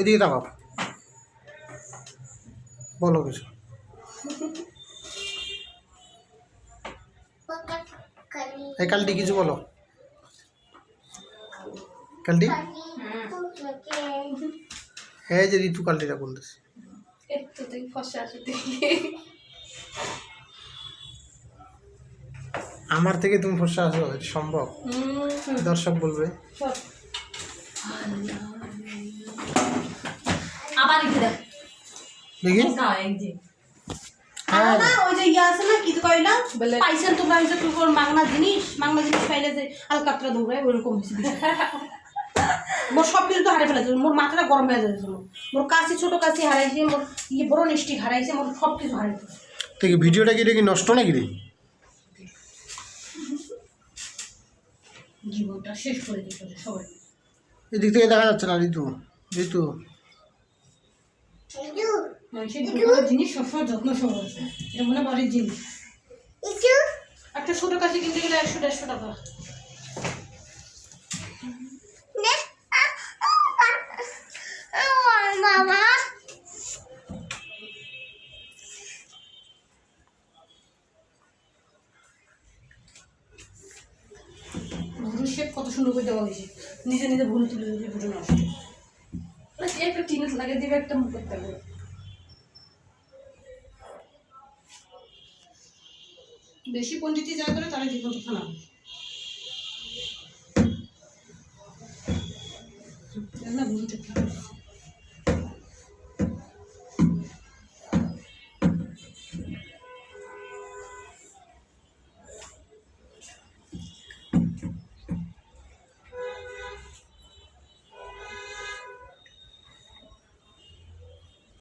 এদিকে তাকাও। বলো কিছু। এই কালটি কিছু বলো। কালটি? হ্যাঁ যে ঋতু কালটিটা বলতেছে। আমার থেকে তুমি ফসা আসো সম্ভব? দর্শক বলবে। আবার লিখে দেখ। দেখি হ্যাঁ। ওই যে ইয়ে আছে না কি কইলা বলে- পাইছেন তোমরা যে তোর মাগনা জিনিস মাগনা জিনিস পাইলে যে হালকাতরা দৌড়ায় ওইরকম হয়েছে মোর সব কিছু তো হারিয়ে ফেলেছে মোর মাথাটা গরম হয়ে যাচ্ছে মোর। কাশি ছোট কাশি হারাইছে মোর ইয়ে বড় হারাইছে মোর সব কিছু ফেলেছে ভিডিওটা কি নষ্ট নাকি রে? জীবনটা শেষ করে দিতে সবাই। এদিক থেকে দেখা যাচ্ছে না ঋতু। ঋতু। মানুষের জীবনের জিনিস সবসময় যত্ন সহ আছে। এটা মনে বাড়ির জিনিস। একটা। ছোট কাশি কিনতে গেলে একশো দেড়শো টাকা। মামা ভুরুর শেপ কত সুন্দর করে দেওয়া হয়েছে। নিজে নিজে ভুরু তুলে দিলে ভুরু নষ্ট। একটা টিনের লাগিয়ে দিবে একটা মুখ করতে হবে বেশি পণ্ডিতি যা করে তারা জীবন না ঠিক আছে।